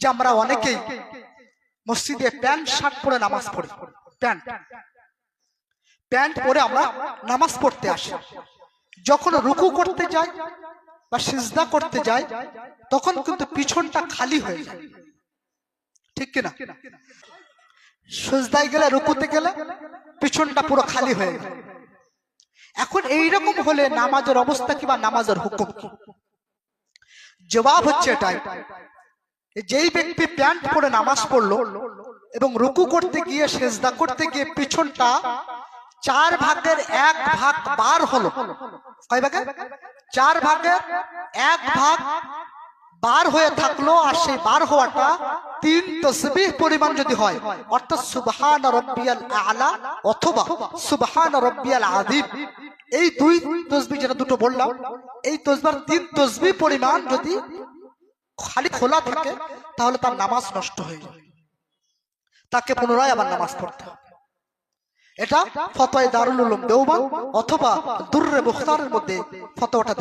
যে আমরা অনেকেই মসজিদে প্যান্ট, শার্ট পরে নামাজ পড়ি। প্যান্ট। প্যান্ট পরে আমরা নামাজ পড়তে আসি। যখন রুকু করতে যাই বা সিজদা করতে যাই, তখন কিন্তু পিছনটা খালি হয়ে যায়। ঠিক কিনা? সিজদায় গেলে, রুকুতে গেলে পিছনটা পুরো খালি হয়ে গেল এখন এইরকম হলে নামাজের অবস্থা কি বা নামাজের হুকুম কি? জবাব হচ্ছে এটাই। যেই ব্যক্তি প্যান্ট পরে নামাজ পড়ল এবং রুকু করতে গিয়ে সেজদা করতে গিয়ে পিছনটা চার ভাগের এক ভাগ বার হলো। কয় ভাগে? চার ভাগের এক ভাগ বার হয়ে থাকল আর সেই বার হওয়াটা তিন তসবিহ পরিমাণ যদি হয়, অর্থাৎ সুবহান রব্বিয়াল আলা অথবা সুবহান রব্বিয়াল আযীম। এই দুই তসবিহ যেটা দুটো বললাম, এই তসবার তিন তসবিহ পরিমাণ যদি খালি খোলা থাকে, তাহলে তার নামাজ নষ্ট হয়ে যাবে তাকে পুনরায় আবার নামাজ পড়তে হবে। এটা ফতোয় দারুল উলুম দেওবান অথবা দুর্রে মুখতারের মধ্যে ফতোয়াটা